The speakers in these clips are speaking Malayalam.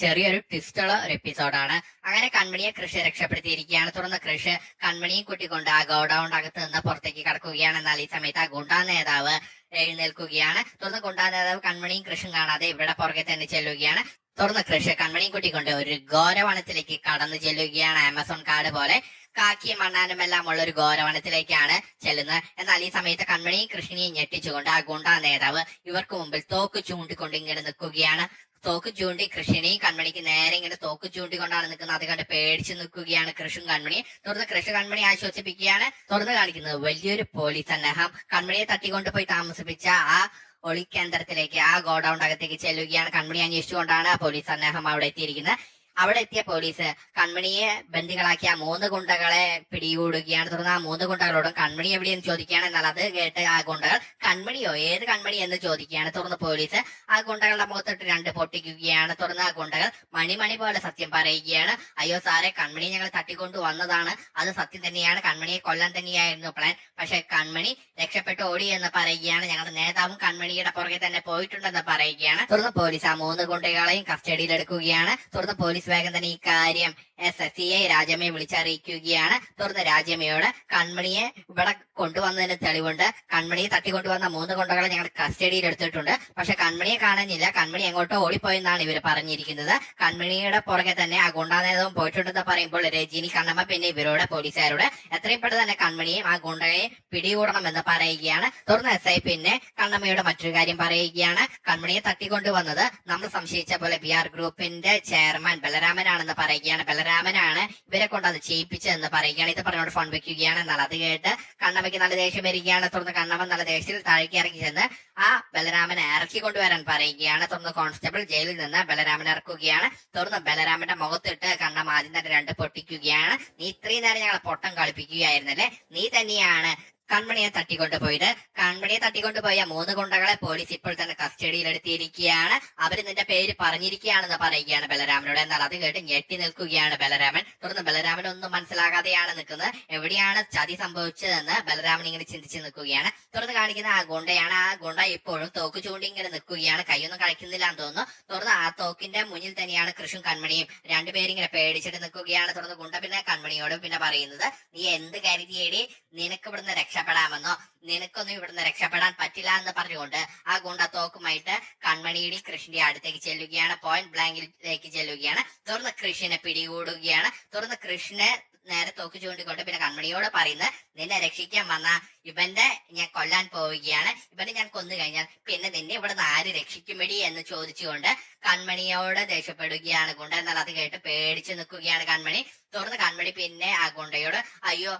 ചെറിയൊരു ട്വിസ്റ്റുള്ള ഒരു എപ്പിസോഡാണ് അങ്ങനെ കൺമണിയെ കൃഷി രക്ഷപ്പെടുത്തിയിരിക്കുകയാണ്. തുടർന്ന് കൃഷി കൺമണിയും കൂട്ടിക്കൊണ്ട് ആ ഗോഡൌണ്ട് അകത്ത് നിന്ന് പുറത്തേക്ക് കടക്കുകയാണ്. എന്നാൽ ഈ സമയത്ത് ആ ഗുണ്ടാ നേതാവ് എഴുന്നേൽക്കുകയാണ്. തുടർന്ന് ഗുണ്ടാ നേതാവ് കൺമണിയും കൃഷിയും കാണാതെ ഇവിടെ പുറകെ തന്നെ ചെല്ലുകയാണ്. തുടർന്ന് കൃഷി കൺമണിയും കൂട്ടിക്കൊണ്ട് ഒരു ഘോരവനത്തിലേക്ക് കടന്നു ചെല്ലുകയാണ്. ആമസോൺ കാർഡ് പോലെ കാക്കിയും മണ്ണാനും എല്ലാം ഉള്ള ഒരു ഗൗരവണത്തിലേക്കാണ് ചെല്ലുന്നത്. എന്നാൽ ഈ സമയത്ത് കൺമണിയും കൃഷ്ണനെയും ഞെട്ടിച്ചുകൊണ്ട് ആ ഗുണ്ടാ നേതാവ് ഇവർക്ക് മുമ്പിൽ തോക്ക് ചൂണ്ടിക്കൊണ്ട് ഇങ്ങനെ നിൽക്കുകയാണ്. തോക്ക് ചൂണ്ടി കൃഷിനെയും കൺമണിക്ക് നേരെ ഇങ്ങനെ തോക്ക് ചൂണ്ടിക്കൊണ്ടാണ് നിൽക്കുന്നത്. അത് കണ്ട് പേടിച്ചു നിൽക്കുകയാണ് കൃഷും കൺമണി തുടർന്ന് കൃഷി കൺമണി ആശ്വസിപ്പിക്കുകയാണ്. തുറന്നു കാണിക്കുന്നത് വലിയൊരു പോലീസ് സന്നാഹം. കൺമണിയെ തട്ടിക്കൊണ്ട് പോയി താമസിപ്പിച്ച ആ ഒളിക്കേന്ദ്രത്തിലേക്ക് ആ ഗോഡൌണ്ട് അകത്തേക്ക് ചെല്ലുകയാണ് കൺമണി. അന്വേഷിച്ചുകൊണ്ടാണ് പോലീസ് സന്നാഹം അവിടെ എത്തിയിരിക്കുന്നത്. അവിടെ എത്തിയ പോലീസ് കൺമണിയെ ബന്ദികളാക്കി ആ മൂന്ന് ഗുണ്ടകളെ പിടികൂടുകയാണ്. തുടർന്ന് ആ മൂന്ന് ഗുണ്ടകളോടും കൺമണി എവിടെയെന്ന് ചോദിക്കുകയാണ്. എന്നാൽ അത് കേട്ട് ആ ഗുണ്ടകൾ കൺമണിയോ ഏത് കൺമണി എന്ന് ചോദിക്കുകയാണ്. തുടർന്ന് പോലീസ് ആ ഗുണ്ടകളുടെ മുഖത്തിട്ട് രണ്ട് പൊട്ടിക്കുകയാണ്. തുടർന്ന് ആ ഗുണ്ടകൾ മണിമണി പോലെ സത്യം പറയുകയാണ്. അയ്യോ സാറെ കൺമണി ഞങ്ങൾ തട്ടിക്കൊണ്ടു വന്നതാണ്. അത് സത്യം തന്നെയാണ്. കൺമണിയെ കൊല്ലാൻ തന്നെയായിരുന്നു പ്ലാൻ. പക്ഷെ കൺമണി രക്ഷപ്പെട്ട് ഓടി എന്ന് പറയുകയാണ്. ഞങ്ങളുടെ നേതാവും കൺമണിയുടെ പുറകെ തന്നെ പോയിട്ടുണ്ടെന്ന് പറയുകയാണ്. തുടർന്ന് പോലീസ് ആ മൂന്ന് ഗുണ്ടകളെയും കസ്റ്റഡിയിൽ എടുക്കുകയാണ് തുടർന്ന് പോലീസ് വേഗം തന്നെ ഈ കാര്യം എസ് എസ് രാജമ്മയെ വിളിച്ചറിയിക്കുകയാണ്. തുടർന്ന് രാജമ്മയോട് കൺമണിയെ ഇവിടെ കൊണ്ടുവന്നതിന് തെളിവുണ്ട്. കൺമണിയെ തട്ടിക്കൊണ്ടുവന്ന മൂന്ന് കൊണ്ടകളെ ഞങ്ങൾ കസ്റ്റഡിയിൽ എടുത്തിട്ടുണ്ട്. പക്ഷെ കൺമണിയെ കാണാനില്ല. കൺമണി എങ്ങോട്ടോ ഓടിപ്പോയെന്നാണ് ഇവർ പറഞ്ഞിരിക്കുന്നത്. കൺമണിയുടെ പുറകെ തന്നെ ആ ഗുണ്ടാനേതവും പോയിട്ടുണ്ടെന്ന് പറയുമ്പോൾ രജിനി കണ്ണമ്മ പിന്നെ ഇവരോട് പോലീസുകാരോട് എത്രയും പെട്ടെന്ന് തന്നെ കൺമണിയും ആ ഗുണ്ടയെ പിടികൂടണമെന്ന് പറയുകയാണ്. തുടർന്ന് എസ് ഐ പിന്നെ കണ്ണമ്മയുടെ മറ്റൊരു കാര്യം പറയുകയാണ്. കൺമണിയെ തട്ടിക്കൊണ്ടുവന്നത് നമ്മൾ സംശയിച്ച പോലെ ബി ആർ ഗ്രൂപ്പിന്റെ ചെയർമാൻ ബലരാമനാണെന്ന് പറയുകയാണ്. ബലരാമനാണ് ഇവരെ കൊണ്ട് അത് ചെയ്യിപ്പിച്ചതെന്ന് പറയുകയാണ്. ഇത് പറഞ്ഞുകൊണ്ട് ഫോൺ വെക്കുകയാണ്. എന്നാൽ അത് കേട്ട് കണ്ണമ്മയ്ക്ക് നല്ല ദേഷ്യം വരികയാണ്. തുടർന്ന് കണ്ണമ്മ നല്ല ദേഷ്യത്തിൽ താഴേക്ക് ഇറങ്ങി ചെന്ന് ആ ബലരാമനെ ഇറക്കി കൊണ്ടുവരാൻ പറയുകയാണ്. തുടർന്ന് കോൺസ്റ്റബിൾ ജയിലിൽ നിന്ന് ബലരാമനെ ഇറക്കുകയാണ്. തുടർന്ന് ബലരാമന്റെ മുഖത്തിട്ട് കണ്ണമ്മ ആദ്യം തന്നെ രണ്ട് പൊട്ടിക്കുകയാണ്. നീ ഇത്രയും നേരം ഞങ്ങളെ പൊട്ടം കളിപ്പിക്കുകയായിരുന്നല്ലേ? നീ തന്നെയാണ് കൺമണിയെ തട്ടിക്കൊണ്ടു പോയിട്ട് കൺമണിയെ തട്ടിക്കൊണ്ടു പോയ മൂന്ന് ഗുണ്ടകളെ പോലീസ് ഇപ്പോൾ തന്നെ കസ്റ്റഡിയിൽ എടുത്തിരിക്കുകയാണ് അവർ നിന്റെ പേര് പറഞ്ഞിരിക്കുകയാണെന്ന് പറയുകയാണ് ബലരാമനോട്. എന്നാൽ അത് കേട്ട് ഞെട്ടി നിൽക്കുകയാണ് ബലരാമൻ. തുടർന്ന് ബലരാമൻ ഒന്നും മനസ്സിലാകാതെയാണ് നിൽക്കുന്നത്. എവിടെയാണ് ചതി സംഭവിച്ചതെന്ന് ബലരാമൻ ഇങ്ങനെ ചിന്തിച്ച് നിൽക്കുകയാണ്. തുടർന്ന് കാണിക്കുന്ന ആ ഗുണ്ടയാണ്. ആ ഗുണ്ട ഇപ്പോഴും തോക്ക് ചൂണ്ടി ഇങ്ങനെ നിൽക്കുകയാണ്. കൈയൊന്നും കളിക്കുന്നില്ല എന്ന് തോന്നുന്നു. തുടർന്ന് ആ തോക്കിന്റെ മുന്നിൽ തന്നെയാണ് കൃഷും കൺമണിയും രണ്ടുപേരും ഇങ്ങനെ പേടിച്ചിട്ട് നിൽക്കുകയാണ്. തുടർന്ന് ഗുണ്ട പിന്നെ കൺമണിയോട് പിന്നെ പറയുന്നത് നീ എന്ത് കരുതിയേടി? നിനക്ക് ഇവിടുന്ന് രക്ഷപ്പെടാമെന്നോ? നിനക്കൊന്നും ഇവിടുന്ന് രക്ഷപ്പെടാൻ പറ്റില്ല എന്ന് പറഞ്ഞുകൊണ്ട് ആ ഗുണ്ട തോക്കുമായിട്ട് കൺമണിയുടെ കൃഷിന്റെ അടുത്തേക്ക് ചെല്ലുകയാണ്. പോയിന്റ് ബ്ലാങ്കിലേക്ക് ചെല്ലുകയാണ്. തുടർന്ന് കൃഷിനെ പിടികൂടുകയാണ്. തുടർന്ന് കൃഷിനെ നേരെ തോക്ക് ചൂണ്ടിക്കൊണ്ട് പിന്നെ കൺമണിയോട് പറയുന്നത് നിന്നെ രക്ഷിക്കാൻ വന്ന ഇവന്റെ ഞാൻ കൊല്ലാൻ പോവുകയാണ്. ഇവനെ ഞാൻ കൊന്നു കഴിഞ്ഞാൽ പിന്നെ നിന്നെ ഇവിടെ നിന്ന് ആര് രക്ഷിക്കുമെടി? എന്ന് ചോദിച്ചുകൊണ്ട് കൺമണിയോട് ദേഷ്യപ്പെടുകയാണ് ഗുണ്ട. എന്നാൽ അത് കേട്ട് പേടിച്ചു നിൽക്കുകയാണ് കൺമണി. തുടർന്ന് കൺമണി പിന്നെ ആ ഗുണ്ടയോട് അയ്യോ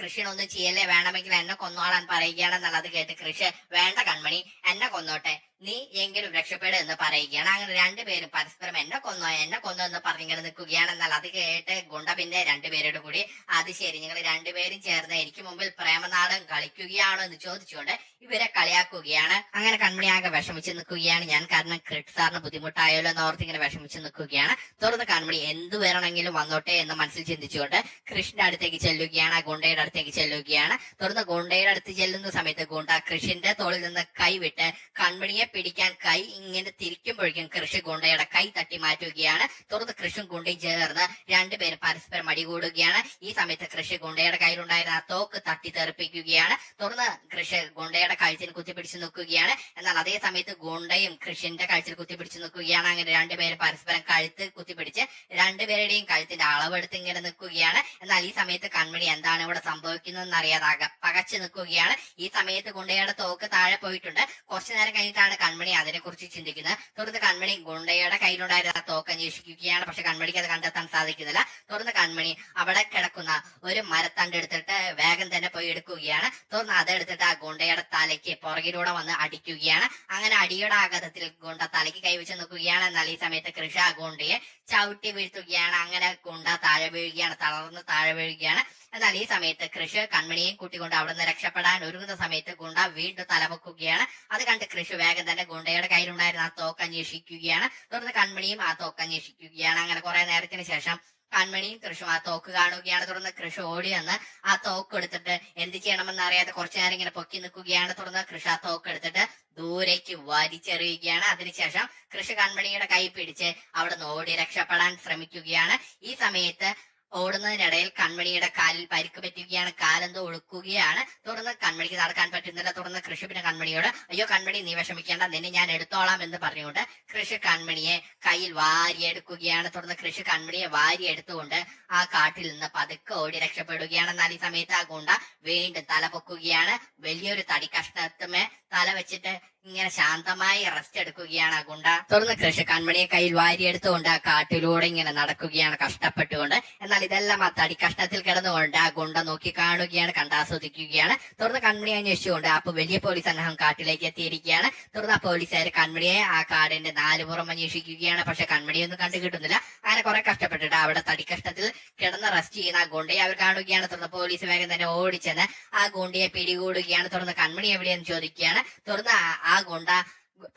കൃഷിനൊന്നും ചെയ്യല്ലേ? വേണമെങ്കിൽ എന്നെ കൊന്നോളാൻ പറയുകയാണ്. അത് കേട്ട് കൃഷി വേണ്ട കൺമണി എന്നെ കൊന്നോട്ടെ. നീ എങ്കിലും രക്ഷപ്പെടും എന്ന് പറയുകയാണ്. അങ്ങനെ രണ്ടുപേരും പരസ്പരം എന്നെ കൊന്നോ എന്നെ കൊന്നോ എന്ന് പറഞ്ഞിങ്ങനെ നിൽക്കുകയാണ്. എന്നാൽ അത് കേട്ട് ഗുണ്ട പിന്നെ രണ്ടുപേരോട് കൂടി അത് ശരി നിങ്ങൾ രണ്ടുപേരും ചേർന്ന് എനിക്ക് മുമ്പിൽ പ്രേമനാടകം കളിക്കുകയാണോ എന്ന് ചോദിച്ചുകൊണ്ട് ഇവരെ കളിയാക്കുകയാണ്. അങ്ങനെ കൺമണി ആകെ വിഷമിച്ച് നിൽക്കുകയാണ്. ഞാൻ കാരണം ക്രിട്ട് സാറിന് ബുദ്ധിമുട്ടായല്ലോ എന്ന് ഓർത്ത് ഇങ്ങനെ വിഷമിച്ച് നിൽക്കുകയാണ്. തുടർന്ന് കൺമണി എന്ത് വരണമെങ്കിലും വന്നോട്ടെ എന്ന് മനസ്സിൽ ചിന്തിച്ചുകൊണ്ട് കൃഷ്ണന്റെ അടുത്തേക്ക് ചെല്ലുകയാണ്. ഗുണ്ടയുടെ അടുത്തേക്ക് ചെല്ലുകയാണ്. തുടർന്ന് ഗുണ്ടയുടെ അടുത്ത് ചെല്ലുന്ന സമയത്ത് ഗുണ്ട കൃഷിന്റെ തോളിൽ നിന്ന് കൈവിട്ട് കൺമണിയെ പിടിക്കാൻ കൈ ഇങ്ങനെ തിരിക്കുമ്പോഴേക്കും കൃഷി ഗുണ്ടയുടെ കൈ തട്ടി മാറ്റുകയാണ്. തുടർന്ന് കൃഷിയും ഗുണ്ടയും ചേർന്ന് രണ്ടുപേരും പരസ്പരം അടികൂടുകയാണ്. ഈ സമയത്ത് കൃഷി ഗുണ്ടയുടെ കയ്യിലുണ്ടായിരുന്ന ആ തോക്ക് തട്ടി തെറിപ്പിക്കുകയാണ്. തുറന്ന് കൃഷി ഗുണ്ടയുടെ കഴുത്തിന് കുത്തിപ്പിടിച്ച് നിൽക്കുകയാണ്. എന്നാൽ അതേ സമയത്ത് ഗുണ്ടയും കൃഷിന്റെ കഴുത്തിൽ കുത്തിപ്പിടിച്ച് നിൽക്കുകയാണ്. അങ്ങനെ രണ്ടുപേരും പരസ്പരം കഴുത്ത് കുത്തിപ്പിടിച്ച് രണ്ടുപേരുടെയും കഴുത്തിന്റെ അളവെടുത്ത് ഇങ്ങനെ നിൽക്കുകയാണ്. എന്നാൽ ഈ സമയത്ത് കൺമണി എന്താണ് ഇവിടെ സംഭവിക്കുന്നതെന്ന് അറിയാതെ പകച്ചു നിൽക്കുകയാണ്. ഈ സമയത്ത് ഗുണ്ടയുടെ തോക്ക് താഴെ പോയിട്ടുണ്ട്. കുറച്ചു നേരം കഴിഞ്ഞിട്ടാണ് കൺമണി അതിനെ കുറിച്ച് ചിന്തിക്കുന്നത്. തുടർന്ന് കൺമണി ഗുണ്ടയുടെ കയ്യിലുണ്ടായിരുന്ന ആ തോക്ക് അന്വേഷിക്കുകയാണ്. പക്ഷെ കൺമണിക്ക് അത് കണ്ടെത്താൻ സാധിക്കുന്നില്ല. തുടർന്ന് കൺമണി അവിടെ കിടക്കുന്ന ഒരു മരത്തണ്ട് എടുത്തിട്ട് വേഗം തന്നെ പോയി എടുക്കുകയാണ്. തുടർന്ന് അതെടുത്തിട്ട് ആ ഗുണ്ടയുടെ തലയ്ക്ക് പുറകിലൂടെ വന്ന് അടിക്കുകയാണ്. അങ്ങനെ അടിയുടെ ആഘാതത്തിൽ ഗുണ്ട തലയ്ക്ക് കൈവച്ച് നിൽക്കുകയാണ്. എന്നാൽ ഈ സമയത്ത് കൃഷ ആ ഗുണ്ടയെ ചവിട്ടി വീഴ്ത്തുകയാണ്. അങ്ങനെ ഗുണ്ട താഴെ വീഴുകയാണ്. തളർന്ന് താഴെ വീഴുകയാണ്. എന്നാൽ ഈ സമയത്ത് കൃഷി കൺമണിയെയും കൂട്ടിക്കൊണ്ട് അവിടെ നിന്ന് രക്ഷപ്പെടാൻ ഒരുങ്ങുന്ന സമയത്ത് ഗുണ്ട വീണ്ടും തലപൊക്കുകയാണ് അത് കണ്ട് കൃഷി വേഗം തന്നെ ഗുണ്ടയുടെ കയ്യിലുണ്ടായിരുന്ന ആ തോക്ക് അന്വേഷിക്കുകയാണ്. തുടർന്ന് കൺമണിയും ആ തോക്ക് അന്വേഷിക്കുകയാണ്. അങ്ങനെ കുറെ നേരത്തിന് ശേഷം കൺമണിയും കൃഷും ആ തോക്ക് കാണുകയാണ്. തുടർന്ന് കൃഷ് ഓടി വന്ന് ആ തോക്ക് എടുത്തിട്ട് എന്ത് ചെയ്യണമെന്ന് അറിയാതെ കുറച്ചു നേരം ഇങ്ങനെ പൊക്കി നിൽക്കുകയാണ്. തുടർന്ന് കൃഷ് ആ തോക്ക് എടുത്തിട്ട് ദൂരേക്ക് വലിച്ചെറിയുകയാണ്. അതിനുശേഷം കൃഷി കൺമണിയുടെ കൈ പിടിച്ച് അവിടെ നിന്ന് ഓടി രക്ഷപ്പെടാൻ ശ്രമിക്കുകയാണ്. ഈ സമയത്ത് ഓടുന്നതിനിടയിൽ കൺമണിയുടെ കാലിൽ പരിക്ക് പറ്റുകയാണ്. കാലെന്തോ ഒഴുക്കുകയാണ്. തുടർന്ന് കൺമണിക്ക് നടക്കാൻ പറ്റുന്നില്ല. തുടർന്ന് കൃഷി പിന്നെ കൺമണിയോട് അയ്യോ കൺമണി നീ വിഷമിക്കേണ്ട. നിന്നെ ഞാൻ എടുത്തോളാം എന്ന് പറഞ്ഞുകൊണ്ട് കൃഷി കൺമണിയെ കയ്യിൽ വാരിയെടുക്കുകയാണ്. തുടർന്ന് കൃഷി കൺമണിയെ വാരി എടുത്തുകൊണ്ട് ആ കാട്ടിൽ നിന്ന് പതുക്കെ ഓടി രക്ഷപ്പെടുകയാണ്. എന്നാൽ ഈ സമയത്ത് ആ ഗുണ്ട വീണ്ടും തല പൊക്കുകയാണ് വലിയൊരു തടി കഷ്ണത്തുമേ തല വെച്ചിട്ട് ഇങ്ങനെ ശാന്തമായി റെസ്റ്റ് എടുക്കുകയാണ് ആ ഗുണ്ട തുറന്ന് കൃഷി കൺമണിയെ കയ്യിൽ വാരിയെടുത്തുകൊണ്ട് ആ കാട്ടിലൂടെ ഇങ്ങനെ നടക്കുകയാണ് കഷ്ടപ്പെട്ടുകൊണ്ട്. എന്നാൽ ഇതെല്ലാം ആ തടി കഷ്ടത്തിൽ കിടന്നുകൊണ്ട് ആ ഗുണ്ട നോക്കി കാണുകയാണ് കണ്ടാസ്വദിക്കുകയാണ് തുറന്ന് കൺമണിയെ അന്വേഷിച്ചുകൊണ്ട് അപ്പൊ വലിയ പോലീസ് സംഘം കാട്ടിലേക്ക് എത്തിയിരിക്കുകയാണ്. തുറന്ന് ആ പോലീസുകാർ കൺമണിയെ ആ കാടിന്റെ നാലുപുറം അന്വേഷിക്കുകയാണ്. പക്ഷെ കൺമണിയൊന്നും കണ്ടു കിട്ടുന്നില്ല. അങ്ങനെ കുറെ കഷ്ടപ്പെട്ടിട്ട് അവിടെ തടിക്കഷ്ടത്തിൽ കിടന്ന് റെസ്റ്റ് ചെയ്യുന്ന ആ ഗുണ്ടയെ അവർ കാണുകയാണ്. തുറന്ന് പോലീസ് വേഗം തന്നെ ഓടിച്ചെന്ന് ആ ഗുണ്ടയെ പിടികൂടുകയാണ്. തുറന്ന് കൺമണി എവിടെയെന്ന് ചോദിക്കുകയാണ്. തുറന്ന് ആ- ആ ഗുണ്ട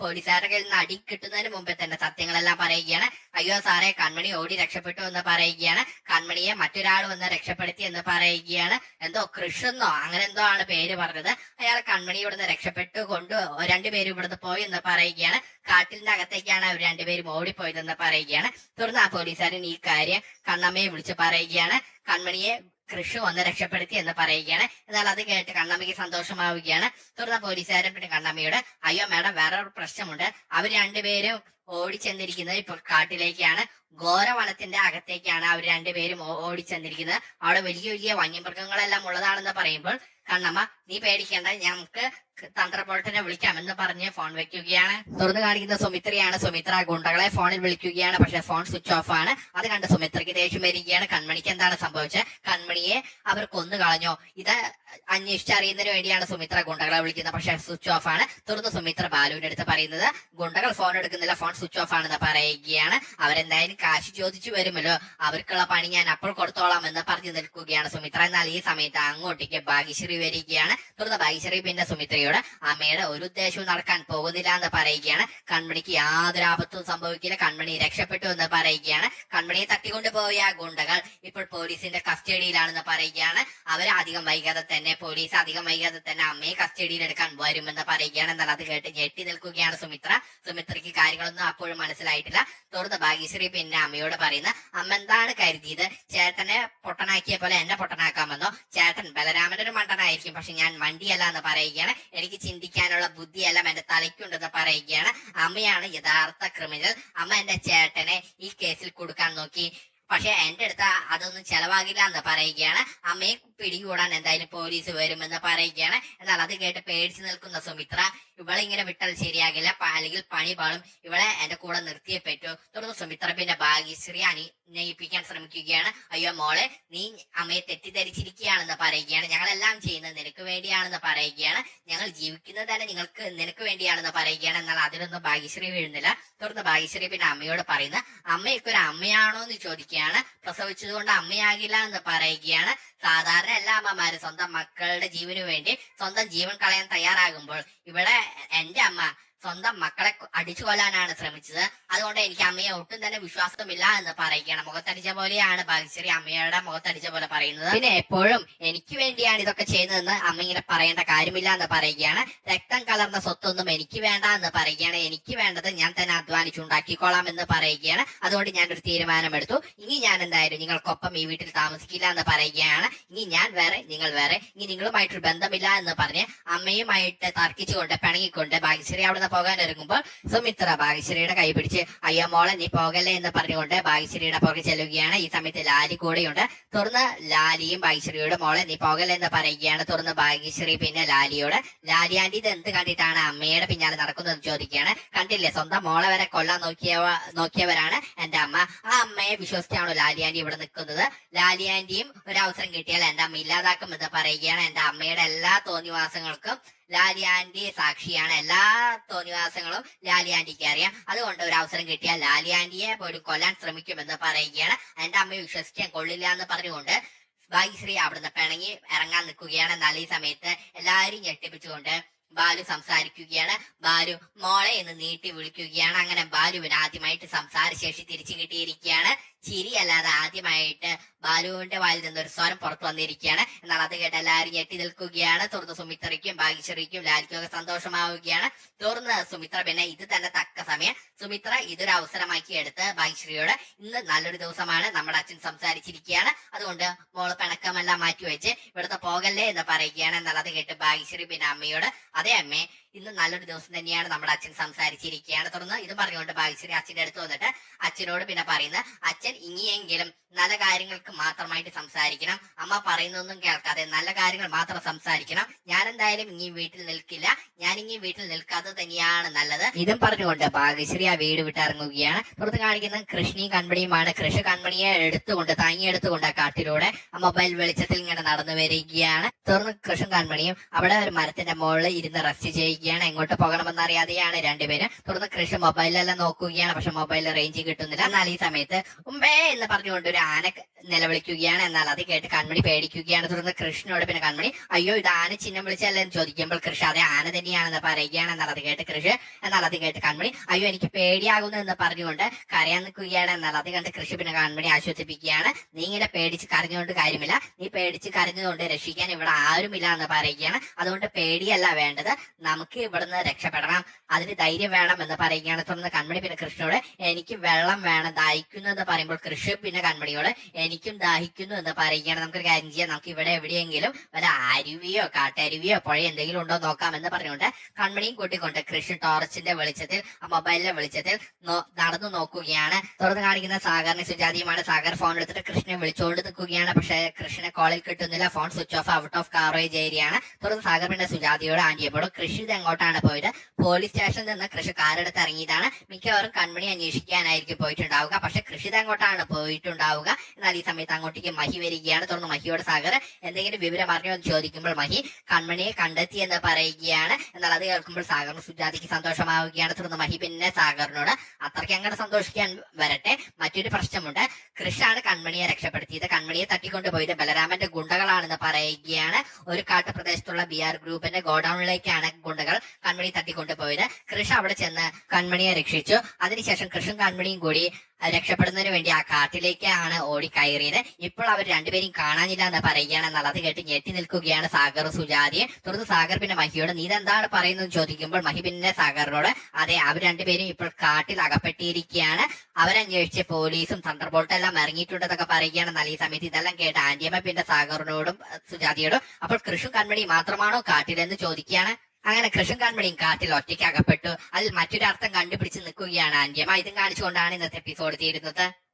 പോലീസുകാരുടെ കയ്യിൽ നിന്ന് അടി കിട്ടുന്നതിന് മുമ്പേ തന്നെ സത്യങ്ങളെല്ലാം പറയുകയാണ്. അയ്യോ സാറേ കൺമണി ഓടി രക്ഷപ്പെട്ടു എന്ന് പറയുകയാണ്. കൺമണിയെ മറ്റൊരാൾ വന്ന് രക്ഷപ്പെടുത്തി എന്ന് പറയുകയാണ്. എന്തോ കൃഷെന്നോ അങ്ങനെ എന്തോ ആണ് പേര് പറഞ്ഞത്. അയാൾ കൺമണി ഇവിടുന്ന് രക്ഷപ്പെട്ടു കൊണ്ട് രണ്ടുപേരും ഇവിടുന്ന് പോയി എന്ന് പറയുകയാണ്. കാട്ടിലിന്റെ അകത്തേക്കാണ് അവർ രണ്ടുപേരും ഓടിപ്പോയതെന്ന് പറയുകയാണ്. തുടർന്ന് ആ പോലീസുകാരൻ ഈ കാര്യം കണ്ണമ്മയെ വിളിച്ച് പറയുകയാണ്. കൺമണിയെ കൃഷി വന്ന് രക്ഷപ്പെടുത്തി എന്ന് പറയുകയാണ്. എന്നാൽ അത് കേട്ട് കണ്ണമ്മയ്ക്ക് സന്തോഷമാവുകയാണ്. തുടർന്ന് പോലീസുകാരൻ പിന്നെ കണ്ണമ്മയോട് അയ്യോ മാഡം വേറെ ഒരു പ്രശ്നമുണ്ട്. അവർ രണ്ടുപേരും ഓടിച്ചെന്നിരിക്കുന്നത് ഇപ്പൊ കാട്ടിലേക്കാണ്. ഘോരവനത്തിന്റെ അകത്തേക്കാണ് അവർ രണ്ടുപേരും ഓടിച്ചെന്നിരിക്കുന്നത്. അവിടെ വലിയ വലിയ വന്യമൃഗങ്ങളെല്ലാം ഉള്ളതാണെന്ന് പറയുമ്പോൾ കണ്ണമ്മ നീ പേടിക്കേണ്ട ഞങ്ങൾക്ക് വിളിക്കാം വിളിക്കാമെന്ന് പറഞ്ഞ് ഫോൺ വെക്കുകയാണ്. തുറന്നു കാണിക്കുന്ന സുമിത്രയാണ് സുമിത്ര ഗുണ്ടകളെ ഫോണിൽ വിളിക്കുകയാണ്. പക്ഷെ ഫോൺ സ്വിച്ച് ഓഫ് ആണ്. അത് കണ്ട് സുമിത്രയ്ക്ക് ദേഷ്യം വരികയാണ്. കൺമണിക്ക് എന്താണ് സംഭവിച്ചത്? കൺമണിയെ അവർ കൊന്നു കളഞ്ഞോ ഇത് അന്വേഷിച്ചറിയുന്നതിന് വേണ്ടിയാണ് സുമിത്ര ഗുണ്ടകളെ വിളിക്കുന്നത്. പക്ഷെ സ്വിച്ച് ഓഫ് ആണ്. തുടർന്ന് സുമിത്ര ബാലുവിന്റെ അടുത്ത് പറയുന്നത് ഗുണ്ടകൾ ഫോൺ എടുക്കുന്നില്ല ഫോൺ സ്വിച്ച് ഓഫ് ആണെന്ന് പറയുകയാണ്. അവരെന്തായാലും കാശ് ചോദിച്ചു വരുമല്ലോ. അവർക്കുള്ള പണി ഞാൻ അപ്പോൾ കൊടുത്തോളാം എന്ന് പറഞ്ഞു നിൽക്കുകയാണ് സുമിത്ര. എന്നാൽ ഈ സമയത്ത് അങ്ങോട്ടേക്ക് ഭാഗ്യശ്രീ വരികയാണ്. തുടർന്ന് ഭാഗ്യശ്രീ പിന്നെ സുമിത്രയോട് അമ്മയുടെ ഒരു ഉദ്ദേശവും നടക്കാൻ പോകുന്നില്ല എന്ന് പറയുകയാണ്. കൺമണിക്ക് യാതൊരു ആപത്തും സംഭവിക്കില്ല. കൺമണി രക്ഷപ്പെട്ടു എന്ന് പറയുകയാണ്. കൺമണിയെ തട്ടിക്കൊണ്ടുപോയ ഗുണ്ടകൾ ഇപ്പോൾ പോലീസിന്റെ കസ്റ്റഡിയിലാണെന്ന് പറയുകയാണ്. അവർ അധികം വൈകാതെ തന്നെ പോലീസ് അധികം വൈകാതെ തന്നെ അമ്മയെ കസ്റ്റഡിയിൽ എടുക്കാൻ വരുമെന്ന് പറയുകയാണ് എന്നാൽ അത് കേട്ട് ഞെട്ടി നിൽക്കുകയാണ് സുമിത്ര. സുമിത്രയ്ക്ക് കാര്യങ്ങളൊന്നും അപ്പോഴും മനസ്സിലായിട്ടില്ല. തുടർന്ന് ഭാഗ്യശ്രീ പിന്നെ അമ്മയോട് പറയുന്ന അമ്മ എന്താണ് കരുതിയത്? ചേട്ടനെ പൊട്ടനാക്കിയ പോലെ എന്നെ പൊട്ടനാക്കാമെന്നോ? ചേട്ടൻ ബലരാമന്റെ ഒരു മണ്ടനായിരിക്കും പക്ഷെ ഞാൻ മണ്ടിയല്ല എന്ന് പറയുകയാണ്. എനിക്ക് ചിന്തിക്കാനുള്ള ബുദ്ധിയെല്ലാം എന്റെ തലയ്ക്കുണ്ടെന്ന് പറയുകയാണ്. അമ്മയാണ് യഥാർത്ഥ ക്രിമിനൽ. അമ്മ എന്റെ ചേട്ടനെ ഈ കേസിൽ കൊടുക്കാൻ നോക്കി. പക്ഷെ എന്റെ അടുത്ത് അതൊന്നും ചെലവാകില്ല എന്ന് പറയുകയാണ്. അമ്മയെ പിടികൂടാൻ എന്തായാലും പോലീസ് വരുമെന്ന് പറയുകയാണ്. എന്നാൽ അത് കേട്ട് പേടിച്ചു നിൽക്കുന്ന സുമിത്ര ഇവളെ ഇങ്ങനെ വിട്ടാൽ ശരിയാകില്ല. അല്ലെങ്കിൽ പണി പാളും. ഇവളെ എന്റെ കൂടെ നിർത്തിയേ പറ്റൂ. തുടർന്ന് സുമിത്ര പിന്നെ ഭാഗ്യശ്രീ അനുനയിപ്പിക്കാൻ ശ്രമിക്കുകയാണ്. അയ്യോ മോളെ നീ അമ്മയെ തെറ്റിദ്ധരിച്ചിരിക്കുകയാണെന്ന് പറയുകയാണ്. ഞങ്ങളെല്ലാം ചെയ്യുന്നത് നിനക്ക് വേണ്ടിയാണെന്ന് പറയുകയാണ്. ഞങ്ങൾ ജീവിക്കുന്നത് തന്നെ നിങ്ങൾക്ക് നിനക്ക് വേണ്ടിയാണെന്ന് പറയുകയാണ്. എന്നാൽ അതിനൊന്നും ഭാഗ്യശ്രീ വീഴുന്നില്ല. തുടർന്ന് ഭാഗ്യശ്രീ പിന്നെ അമ്മയോട് പറയുന്നത് അമ്മയൊക്കെ ഒരു അമ്മയാണോ എന്ന് ചോദിക്കുകയാണ് പ്രസവിച്ചതുകൊണ്ട് അമ്മയാകില്ല എന്ന് പറയുകയാണ്. സാധാരണ എല്ലാ അമ്മമാരും സ്വന്തം മക്കളുടെ ജീവനു വേണ്ടി സ്വന്തം ജീവൻ കളയാൻ തയ്യാറാകുമ്പോൾ ഇവിടെ എന്റെ അമ്മ സ്വന്തം മക്കളെ അടിച്ചു കൊല്ലാനാണ് ശ്രമിച്ചത്. അതുകൊണ്ട് എനിക്ക് അമ്മയെ ഒട്ടും തന്നെ വിശ്വാസമില്ല എന്ന് പറയുകയാണ് മുഖത്തടിച്ച പോലെയാണ് ഭാഗ്യശ്രീ അമ്മയുടെ മുഖത്തടിച്ച പോലെ പറയുന്നത്. പിന്നെ എപ്പോഴും എനിക്ക് വേണ്ടിയാണ് ഇതൊക്കെ ചെയ്യുന്നതെന്ന് അമ്മ ഇങ്ങനെ പറയേണ്ട കാര്യമില്ല എന്ന് പറയുകയാണ്. രക്തം കലർന്ന സ്വത്തൊന്നും എനിക്ക് വേണ്ട എന്ന് പറയുകയാണ്. എനിക്ക് വേണ്ടത് ഞാൻ തന്നെ അധ്വാനിച്ചുണ്ടാക്കിക്കോളാം എന്ന് പറയുകയാണ്. അതുകൊണ്ട് ഞാൻ ഒരു തീരുമാനമെടുത്തു. ഇനി ഞാൻ എന്തായാലും നിങ്ങൾക്കൊപ്പം ഈ വീട്ടിൽ താമസിക്കില്ല എന്ന് പറയുകയാണ്. ഇനി ഞാൻ വേറെ നിങ്ങൾ വേറെ ഇനി നിങ്ങളുമായിട്ടൊരു ബന്ധമില്ല എന്ന് പറഞ്ഞ് അമ്മയുമായിട്ട് തർക്കിച്ചുകൊണ്ട് പിണങ്ങിക്കൊണ്ട് ഭാഗ്യശ്രീ അവിടുന്ന് പോകാൻ ഒരുങ്ങുമ്പോൾ സുമിത്ര ഭാഗ്യശ്രീയുടെ കൈ പിടിച്ച് അയ്യോ മോളെ നീ പോകല്ലേ എന്ന് പറഞ്ഞുകൊണ്ട് ഭാഗ്യശ്രീയുടെ പുറകെ ചെല്ലുകയാണ്. ഈ സമയത്ത് ലാലി കൂടെയുണ്ട്. തുറന്ന് ലാലിയും ഭാഗ്യശ്രീയുടെ മോളെ നീ പോകല്ലേ എന്ന് പറയുകയാണ്. തുറന്ന് ഭാഗ്യശ്രീ പിന്നെ ലാലിയോട് ലാലി ആന്റി ഇത് എന്ത് കണ്ടിട്ടാണ് അമ്മയുടെ പിന്നാലെ നടക്കുന്നത് ചോദിക്കുകയാണ്. കണ്ടില്ലേ സ്വന്തം മോളെ വരെ കൊള്ളാൻ നോക്കിയ നോക്കിയവരാണ് എന്റെ അമ്മ. ആ അമ്മയെ വിശ്വസിച്ചാണോ ലാലി ആന്റി ഇവിടെ നിൽക്കുന്നത്? ലാലി ആന്റിയും ഒരു അവസരം കിട്ടിയാൽ എന്റെ അമ്മ ഇല്ലാതാക്കും എന്ന് പറയുകയാണ് എന്റെ അമ്മയുടെ എല്ലാ തോന്നിവാസങ്ങൾക്കും ലാലി ആന്റി സാക്ഷിയാണ്. എല്ലാ തോന്നിവാസങ്ങളും ലാലി ആന്റിക്ക് അറിയാം. അതുകൊണ്ട് ഒരു അവസരം കിട്ടിയാൽ ലാലി ആന്റിയെ പോലും കൊല്ലാൻ ശ്രമിക്കുമെന്ന് പറയുകയാണ്. എന്റെ അമ്മയെ വിശ്വസിക്കാൻ കൊള്ളില്ല എന്ന് പറഞ്ഞുകൊണ്ട് ഭാഗ്യശ്രീ അവിടുന്ന് പിണങ്ങി ഇറങ്ങാൻ നിൽക്കുകയാണ്. എന്നാൽ ഈ സമയത്ത് എല്ലാവരും ഞെട്ടിപ്പിച്ചുകൊണ്ട് ബാലു സംസാരിക്കുകയാണ്. ബാലു മോളെ എന്ന് നീട്ടി വിളിക്കുകയാണ്. അങ്ങനെ ബാലുവിന് ആദ്യമായിട്ട് സംസാര ശേഷി തിരിച്ചു കിട്ടിയിരിക്കുകയാണ്. ചിരിയല്ലാതെ ആദ്യമായിട്ട് ബാലുവിന്റെ വായിൽ നിന്ന് ഒരു സ്വരം പുറത്തു വന്നിരിക്കുകയാണ്. എന്നാൽ അത് കേട്ട് എല്ലാവരും ഞെട്ടി നിൽക്കുകയാണ്. തുടർന്ന് സുമിത്രയ്ക്കും ഭാഗ്യശ്രീക്കും ലാലിക്കും ഒക്കെ സന്തോഷമാവുകയാണ്. തുടർന്ന് സുമിത്ര പിന്നെ ഇത് തന്നെ തക്ക സമയം. സുമിത്ര ഇതൊരു അവസരമാക്കി എടുത്ത് ഭാഗ്യശ്രീയോട് ഇന്ന് നല്ലൊരു ദിവസമാണ്. നമ്മുടെ അച്ഛൻ സംസാരിച്ചിരിക്കുകയാണ്. അതുകൊണ്ട് മോൾ പിണക്കമെല്ലാം മാറ്റിവെച്ച് ഇവിടുത്തെ പോകല്ലേ എന്ന് പറയുകയാണ്. എന്നാൽ അത് കേട്ട് ഭാഗ്യശ്രീ പിന്നെ അമ്മയോട് അതേ അമ്മേ ഇന്ന് നല്ലൊരു ദിവസം തന്നെയാണ് നമ്മുടെ അച്ഛൻ സംസാരിച്ചിരിക്കുകയാണ്. തുടർന്ന് ഇത് പറഞ്ഞുകൊണ്ട് ഭാഗ്യശ്രീ അച്ഛന്റെ അടുത്ത് വന്നിട്ട് അച്ഛനോട് പിന്നെ പറയുന്ന അച്ഛൻ ഇനിയെങ്കിലും നല്ല കാര്യങ്ങൾക്ക് മാത്രമായിട്ട് സംസാരിക്കണം. അമ്മ പറയുന്നൊന്നും കേൾക്കാതെ നല്ല കാര്യങ്ങൾ മാത്രം സംസാരിക്കണം. ഞാൻ എന്തായാലും ഇനി വീട്ടിൽ നിൽക്കില്ല. ഞാൻ ഇനി വീട്ടിൽ നിൽക്കാതെ തന്നെയാണ് നല്ലത്. ഇതും പറഞ്ഞുകൊണ്ട് ഭാഗ്യശ്രീ ആ വീട് വിട്ടിറങ്ങുകയാണ്. പുറത്ത് കാണിക്കുന്ന കൃഷ്ണിയും കൺമണിയുമാണ്. കൃഷി കൺമണിയെ എടുത്തുകൊണ്ട് താങ്ങിയെടുത്തുകൊണ്ട് ആ കാട്ടിലൂടെ ആ മൊബൈൽ വെളിച്ചത്തിൽ ഇങ്ങനെ നടന്നു വരികയാണ്. തുടർന്ന് കൃഷ്ണൻ കൺമണിയും അവിടെ ഒരു മരത്തിന്റെ മുകളിൽ ഇരുന്ന് റെസ്റ്റ് ചെയ്യുകയാണ് എങ്ങോട്ട് പോകണമെന്ന് അറിയാതെയാണ് രണ്ടുപേര്. തുടർന്ന് കൃഷി മൊബൈലിലെല്ലാം നോക്കുകയാണ്. പക്ഷെ മൊബൈലിൽ റേഞ്ച് കിട്ടുന്നില്ല. എന്നാൽ ഈ സമയത്ത് ഉമ്പേ എന്ന് പറഞ്ഞുകൊണ്ട് ഒരു ആന നിലവിളിക്കുകയാണ്. എന്നാൽ അത് കേട്ട് കൺമണി പേടിക്കുകയാണ്. തുടർന്ന് കൃഷ്ണനോട് പിന്നെ കൺമണി അയ്യോ ഇത് ആന ചിഹ്നം വിളിച്ചല്ല? എന്ന് ചോദിക്കുമ്പോൾ കൃഷി അതെ ആന തന്നെയാണെന്ന് പറയുകയാണ്. എന്നാൽ അത് കേട്ട് കൃഷി എന്നാൽ അത് കേട്ട് കൺമണി അയ്യോ എനിക്ക് പേടിയാകുന്നു എന്ന് പറഞ്ഞുകൊണ്ട് കരയാൻ നിൽക്കുകയാണ്. എന്നാൽ അത് കണ്ട് കൃഷി പിന്നെ കൺമണി ആശ്വസിപ്പിക്കുകയാണ്. നീ ഇങ്ങനെ പേടിച്ച് കരഞ്ഞുകൊണ്ട് കാര്യമില്ല. നീ പേടിച്ച് കരഞ്ഞുകൊണ്ട് രക്ഷിക്കാൻ ഇവിടെ ആരുമില്ല എന്ന് പറയുകയാണ്. അതുകൊണ്ട് പേടിയല്ല വേണ്ടത്. നമുക്ക് ഇവിടുന്ന് രക്ഷപ്പെടണം. അതിന് ധൈര്യം വേണം എന്ന് പറയുകയാണ്. തുടർന്ന് കൺമണി പിന്നെ കൃഷ്ണനോട് എനിക്ക് വെള്ളം വേണം ദാഹിക്കുന്നു എന്ന് പറയുമ്പോൾ കൃഷി പിന്നെ കൺമണിയോട് എനിക്കും ദാഹിക്കുന്നു എന്ന് പറയുകയാണ്. നമുക്കൊരു കാര്യം ചെയ്യാം. നമുക്ക് ഇവിടെ എവിടെയെങ്കിലും വല്ല അരുവിയോ കാട്ടരുവിയോ പുഴ എന്തെങ്കിലും ഉണ്ടോ നോക്കാം എന്ന് പറഞ്ഞുകൊണ്ട് കൺമണിയും കൂട്ടിക്കൊണ്ട് കൃഷി ടോർച്ചിന്റെ വെളിച്ചത്തിൽ മൊബൈലിന്റെ വെളിച്ചത്തിൽ നടന്നു നോക്കുകയാണ്. തുറന്ന് കാണിക്കുന്ന സാഗറിനെ സുജാതിയുമാണ്. സാഗർ ഫോൺ എടുത്തിട്ട് കൃഷ്ണനെ വിളിച്ചുകൊണ്ട് നിൽക്കുകയാണ്. പക്ഷേ കൃഷ്ണനെ കോളിൽ കിട്ടുന്നില്ല. Phone switch off out of coverage ഏരിയയാണ്. തുറന്ന് സാഗർ പിന്നെ സുജാതിയോട് ആന്റിയപ്പോഴും കൃഷി ഇത് എങ്ങോട്ടാണ് പോയത്? പോലീസ് സ്റ്റേഷനിൽ നിന്ന് കൃഷി കാറെടുത്ത് ഇറങ്ങിയതാണ്. മിക്കവാറും കൺമണി അന്വേഷിക്കാനായിരിക്കും പോയിട്ടുണ്ടാവുക. പക്ഷെ കൃഷി തങ്ങോട്ടാണ് പോയിട്ടുണ്ടാവുക. എന്നാൽ ഈ സമയത്ത് അങ്ങോട്ടേക്ക് മഹി വരികയാണ്. തുടർന്ന് മഹിയോട് സാഗർ എന്തെങ്കിലും വിവരം അറിഞ്ഞോ എന്ന് ചോദിക്കുമ്പോൾ മഹി കൺമണിയെ കണ്ടെത്തി എന്ന് പറയുകയാണ്. എന്നാൽ അത് കേൾക്കുമ്പോൾ സാഗറിന് സുജാതിക്ക് സന്തോഷമാവുകയാണ്. തുടർന്ന് മഹി പിന്നെ സാഗറിനോട് അത്രയ്ക്ക് അങ്ങോട്ട് സന്തോഷിക്കാൻ വരട്ടെ. മറ്റൊരു പ്രശ്നമുണ്ട്. കൃഷാണ് കൺമണിയെ രക്ഷപ്പെടുത്തിയത്. കൺമണിയെ തട്ടിക്കൊണ്ടുപോയത് ബലരാമന്റെ ഗുണ്ടകളാണെന്ന് പറയുകയാണ്. ഒരു കാട്ടുപ്രദേശത്തുള്ള ബി ആർ ഗ്രൂപ്പിന്റെ ഗോഡൌണിലേക്കാണ് ഗുണ്ടകൾ കൺമണി തട്ടിക്കൊണ്ടുപോയത്. കൃഷ് അവിടെ ചെന്ന് കൺമണിയെ രക്ഷിച്ചു. അതിനുശേഷം കൃഷ്ണൻ കൺമണിയും കൂടി രക്ഷപ്പെടുന്നതിന് വേണ്ടി ആ കാട്ടിലേക്കാണ് ഓടി കയറിയത്. ഇപ്പോൾ അവർ രണ്ടുപേരും കാണാനില്ല എന്ന് പറയുകയാണ് എന്നുള്ളത് കേട്ട് ഞെട്ടി നിൽക്കുകയാണ് സാഗർ സുജാതിയെ. തുടർന്ന് സാഗർ പിന്നെ മഹിയോട് നീ ഇതെന്താണ് പറയുന്നത് ചോദിക്കുമ്പോൾ മഹി പിന്നെ സാഗറിനോട് അതെ അവർ രണ്ടുപേരും ഇപ്പോൾ കാട്ടിൽ അകപ്പെട്ടിരിക്കുകയാണ്. അവരന്വേഷിച്ച് പോലീസും തണ്ടർബോൾട്ടും എല്ലാം ഇറങ്ങിയിട്ടുണ്ടെന്നൊക്കെ പറയുകയാണ്. എന്നാൽ ഈ സമയത്ത് ഇതെല്ലാം കേട്ട് ആന്റിയമ്മ പിന്നെ സാഗറിനോടും സുജാതിയോടും അപ്പോൾ കൃഷു കൺമണി മാത്രമാണോ കാട്ടിലെന്ന് ചോദിക്കുകയാണ്? അങ്ങനെ കൃഷ്ണൻകാൺമണിയും കാട്ടിൽ ഒറ്റയ്ക്ക് അകപ്പെട്ടു. അതിൽ മറ്റൊരു അർത്ഥം കണ്ടുപിടിച്ച് നിൽക്കുകയാണ് ആന്റിയമ്മ ഇതും കാണിച്ചുകൊണ്ടാണ് ഇന്നത്തെ എപ്പിസോഡ് തീരുന്നത്.